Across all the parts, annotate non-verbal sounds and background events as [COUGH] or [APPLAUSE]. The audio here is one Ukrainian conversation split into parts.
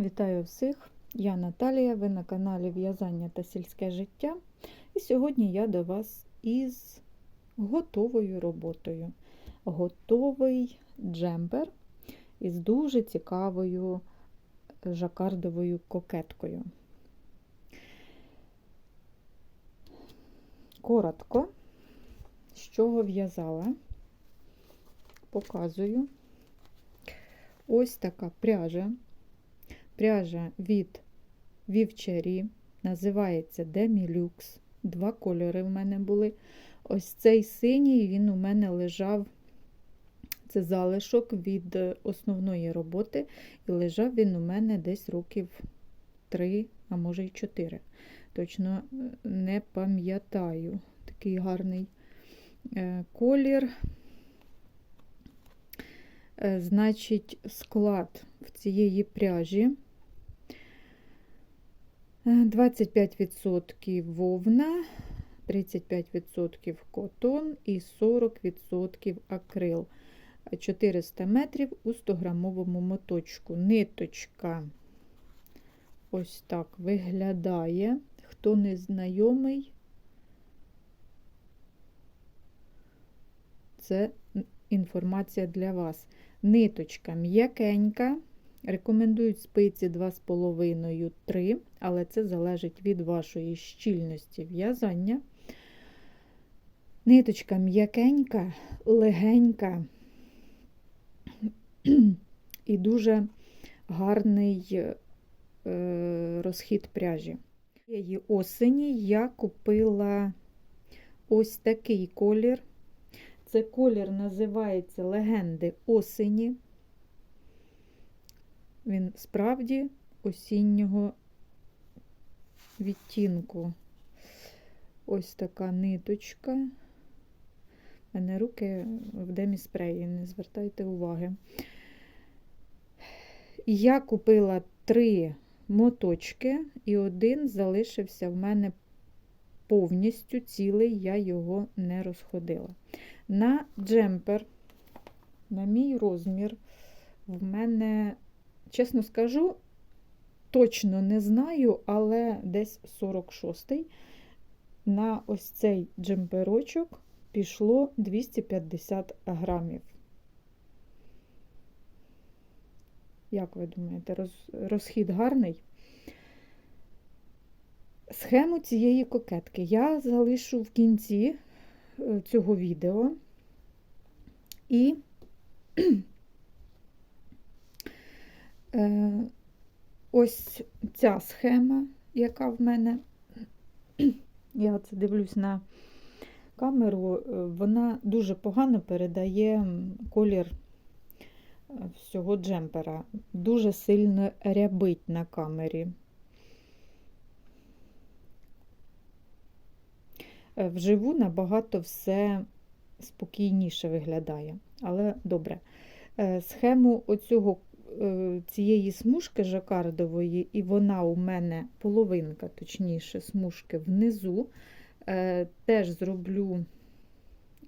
Вітаю всіх! Я Наталія, ви на каналі В'язання та сільське життя. І сьогодні я до вас із готовою роботою. Готовий джемпер із дуже цікавою жакардовою кокеткою. Коротко, з чого в'язала, показую. Ось така пряжа. Пряжа від вівчарі, називається Demilux. Два кольори в мене були. Ось цей синій, він у мене лежав, це залишок від основної роботи, і лежав він у мене десь років 3, а може й 4. Точно не пам'ятаю. Такий гарний колір. Значить, склад в цієї пряжі 25% вовна, 35% котон і 40% акрил. 400 метрів у 100-грамовому моточку. Ниточка ось так виглядає. Хто не знайомий, це інформація для вас. Ниточка м'якенька. Рекомендують спиці 2,5-3, але це залежить від вашої щільності в'язання. Ниточка м'якенька, легенька і дуже гарний е, розхід пряжі. Цієї осені я купила ось такий колір. Це колір називається Легенди осені. Він справді осіннього відтінку. Ось така ниточка. У мене руки в деміспреї, не звертайте уваги. Я купила три моточки, і один залишився в мене повністю цілий, я його не розходила. На джемпер, на мій розмір, в мене Чесно скажу, точно не знаю, але десь 46-й. На ось цей джемперочок пішло 250 грамів. Як ви думаєте, роз, розхід гарний? Схему цієї кокетки я залишу в кінці е, цього відео і ось ця схема, яка в мене, я це дивлюсь на камеру, е, вона дуже погано передає колір е, всього джемпера. Дуже сильно рябить на камері. Вживу набагато все спокійніше виглядає, але добре. Схему оцього Е, цієї смужки жакардової, і вона у мене половинка, точніше, смужки внизу. Е, теж зроблю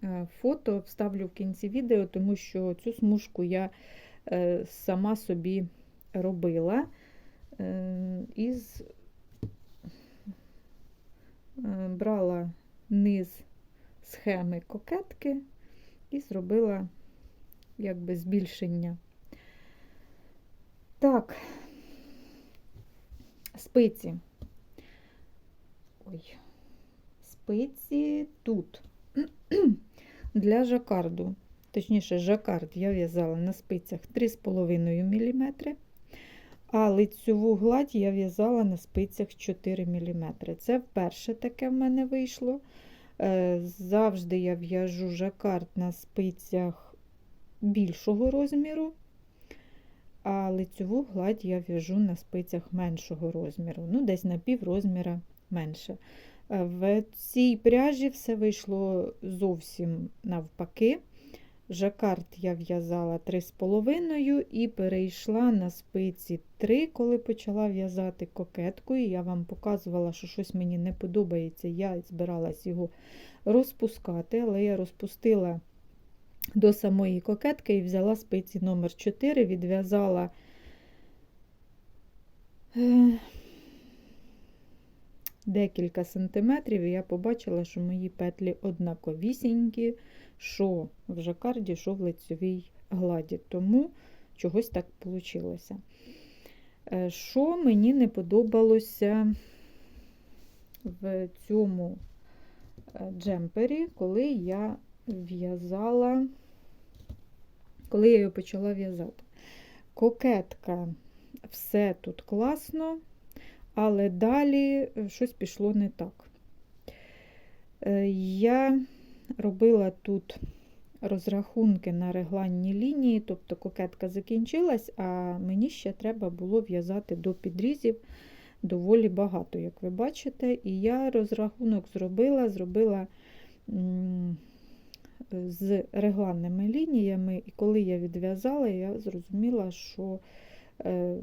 е, фото, вставлю в кінці відео, тому що цю смужку я сама собі робила із брала низ схеми кокетки і зробила якби збільшення. Так, спиці. Ой, спиці тут. [CLEARS THROAT] Для жакарду, точніше, жакард я в'язала на спицях 3,5 мм, а лицьову гладь я в'язала на спицях 4 мм. Це вперше таке в мене вийшло. Е, завжди я в'яжу жакард на спицях більшого розміру а лицьову гладь я в'яжу на спицях меншого розміру, ну, десь на пів розміра менше. Е, в цій пряжі все вийшло зовсім навпаки. Жакард я в'язала 3,5 і перейшла на спиці 3, коли почала в'язати кокетку. І я вам показувала, що щось мені не подобається. Я збиралась його розпускати, але я розпустила до самої кокетки і взяла спиці номер 4 відв'язала е, декілька сантиметрів, і я побачила, що мої петлі однаковісінькі, що в жакарді, що в лицьовій гладі. Тому чогось так вийшло. Що мені не подобалося в цьому е, джемпері, коли я в'язала, коли я його почала в'язати. Кокетка, все тут класно, але далі щось пішло не так. Е, я робила тут розрахунки на регланні лінії, тобто кокетка закінчилась, а мені ще треба було в'язати до підрізів доволі багато, як ви бачите. І я розрахунок зробила, зробила з регланними лініями, і коли я відв'язала, я зрозуміла, що е,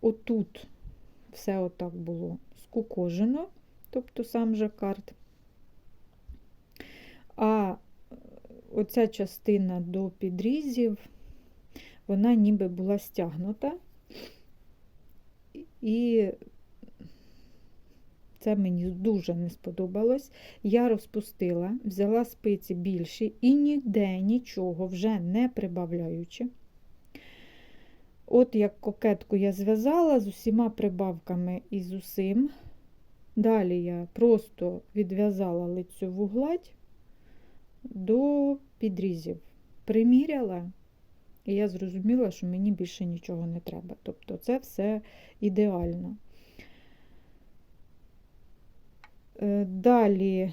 отут все отак було скукожено, тобто сам жакард. А оця частина до підрізів, вона ніби була стягнута, і це мені дуже не сподобалось. Я розпустила, взяла спиці більші і ніде нічого вже не прибавляючи. От як кокетку я зв'язала з усіма прибавками і з усім. Далі я просто відв'язала лицьову гладь до підрізів, приміряла, і я зрозуміла, що мені більше нічого не треба. Тобто це все ідеально. Е, далі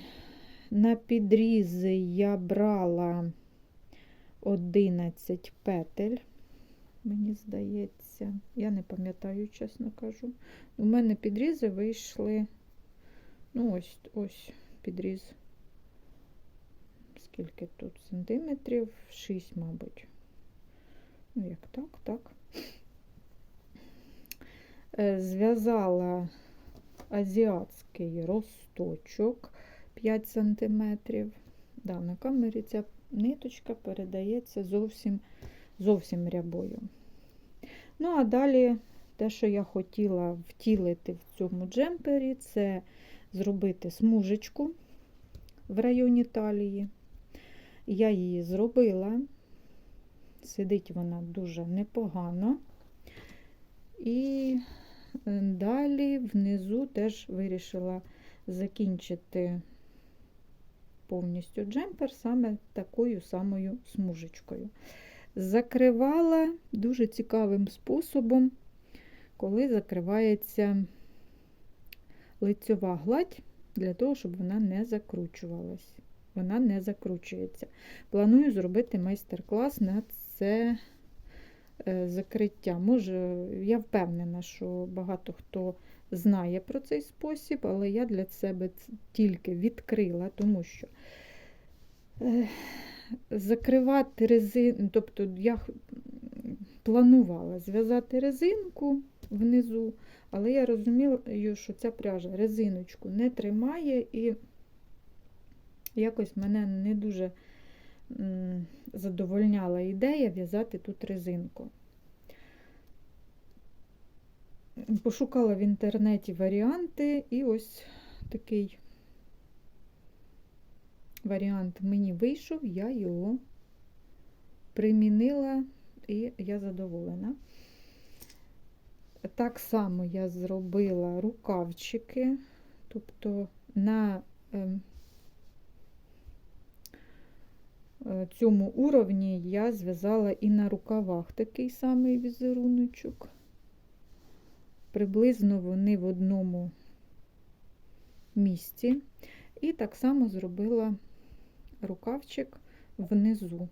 на підрізи я брала 11 петель, мені здається, я не пам'ятаю, чесно кажу. У мене підрізи вийшли, ну, ось ось підріз, скільки тут сантиметрів? 6, мабуть. Ну, як так, так. Е, зв'язала азіатський росточок 5 см. Да, На камері ця ниточка передається зовсім зовсім рябою. Ну, а далі те, що я хотіла втілити в цьому джемпері, це зробити смужечку в районі талії. Я її зробила, сидить вона дуже непогано. І Далі внизу теж вирішила закінчити повністю джемпер саме такою самою смужечкою. Закривала дуже цікавим способом, коли закривається лицьова гладь, для того, щоб вона не закручувалась. Вона не закручується. Планую зробити майстер-клас на це закриття. Може, я впевнена, що багато хто знає про цей спосіб, але я для себе тільки відкрила, тому що е, закривати резину, тобто я планувала зв'язати резинку внизу, але я розуміла, що ця пряжа резиночку не тримає, і якось мене не дуже задовольняла ідея в'язати тут резинку. Пошукала в інтернеті варіанти, і ось такий варіант мені вийшов, я його примінила і я задоволена. Так само я зробила рукавчики, тобто на ем, Е, цьому уровні я зв'язала і на рукавах такий самий візеруночок. Приблизно вони в одному місці. І так само зробила рукавчик внизу.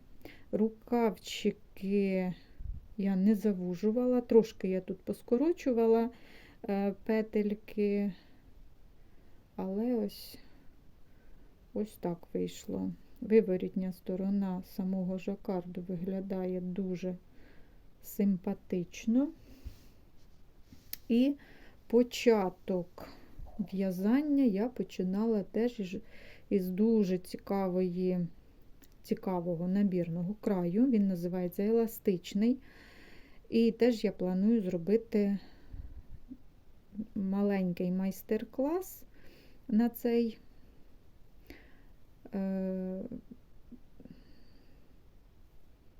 Рукавчики я не завужувала, трошки я тут поскорочувала е, петельки, але ось ось так вийшло. Виворітня сторона самого жакарду виглядає дуже симпатично. І початок в'язання я починала теж із дуже цікавої, цікавого набірного краю. Він називається еластичний. І теж я планую зробити маленький майстер-клас на цей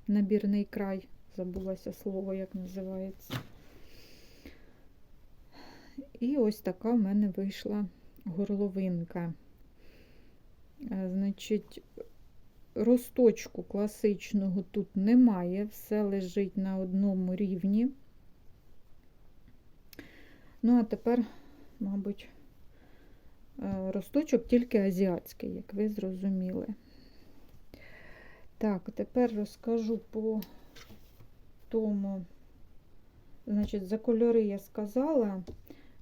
набірний край. Забулося слово, як називається. І ось така в мене вийшла горловинка. Е, Значить, росточку класичного тут немає, все лежить на одному рівні. Ну, а тепер, мабуть, е, росточок тільки азіатський, як ви зрозуміли. Так, тепер розкажу по тому, значить, за кольори я сказала.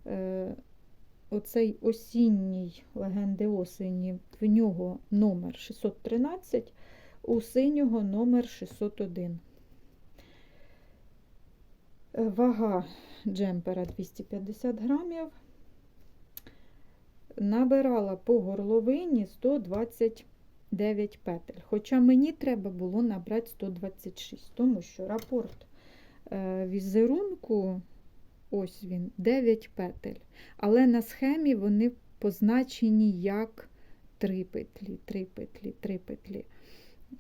Е, Оцей осінній легенди осені, в нього номер 613, у синього номер 601. Е, Вага джемпера 250 грамів. Набирала по горловині 129 петель. Хоча мені треба було набрати 126, тому що рапорт е, візерунку, ось він, 9 петель. Але на схемі вони позначені як 3 петлі, 3 петлі, 3 петлі.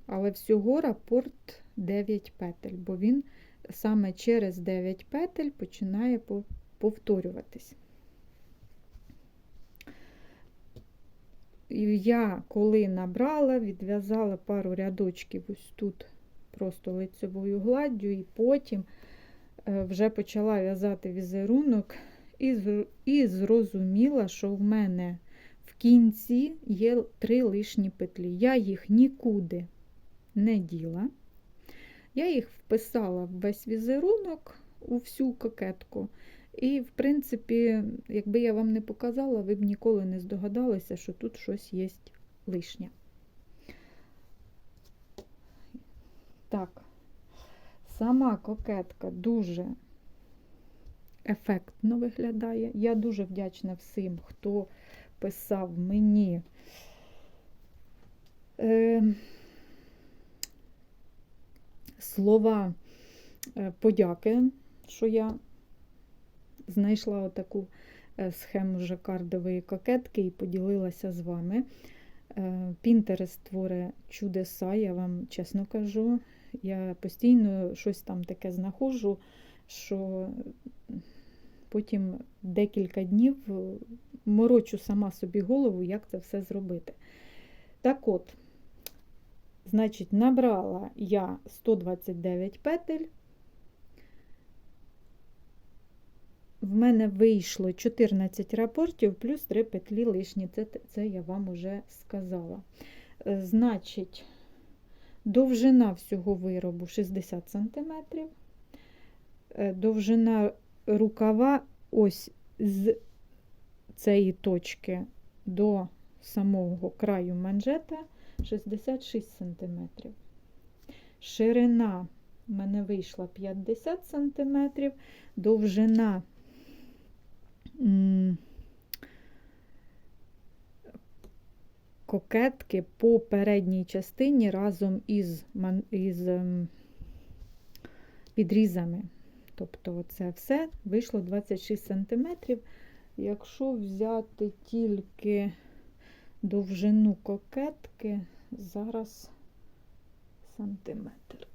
Але всього рапорт 9 петель, бо він саме через 9 петель починає повторюватись. Я, коли набрала, відв'язала пару рядочків ось тут, просто лицевою гладдю, і потім е, вже почала в'язати візерунок і зрозуміла, що в мене в кінці є три лишні петлі. Я їх нікуди не діла. Я їх вписала в весь візерунок у всю кокетку. І, в принципі, якби я вам не показала, ви б ніколи не здогадалися, що тут щось є лишнє. Так, сама кокетка дуже ефектно виглядає. Я дуже вдячна всім, хто писав мені. Е, слова подяки, що я знайшла отаку е, схему жакардової кокетки і поділилася з вами. Пінтерест творить чудеса, я вам чесно кажу. Я постійно щось там таке знаходжу, що потім декілька днів морочу сама собі голову, як це все зробити. Так от, Значить, набрала я 129 петель. В мене вийшло 14 рапортів плюс 3 петлі лишні. Це, це я вам уже сказала. Е, значить, довжина всього виробу 60 см. Е, довжина рукава ось з цієї точки до самого краю манжета 66 см. Ширина в мене вийшла 50 см, довжина кокетки по передній частині разом із із ем, підрізами. Тобто, це все вийшло 26 см. Якщо взяти тільки довжину кокетки зараз сантиметр.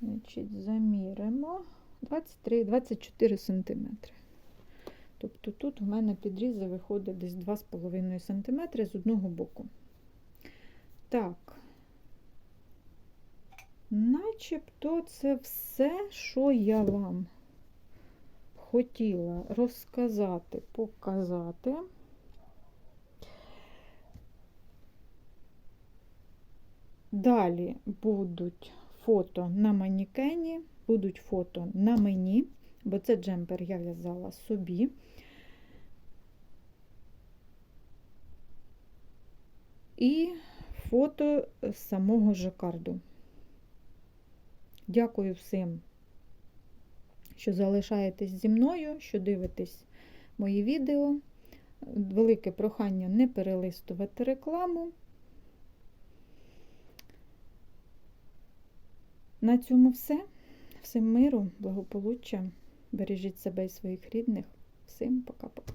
Значить, заміримо 23-24 сантиметри. Тобто тут у мене підрізи виходить десь 2,5 см з одного боку. Так, начебто це все, що я вам хотіла розказати, показати. Далі будуть фото на манікені, будуть фото на мені, бо це джемпер я в'язала собі. І фото з самого жакарду. Дякую всім що залишаєтесь зі мною, що дивитесь мої відео. Велике прохання не перелистувати рекламу. На цьому все. Всім миру, благополуччя. Бережіть себе і своїх рідних. Всім пока-пока.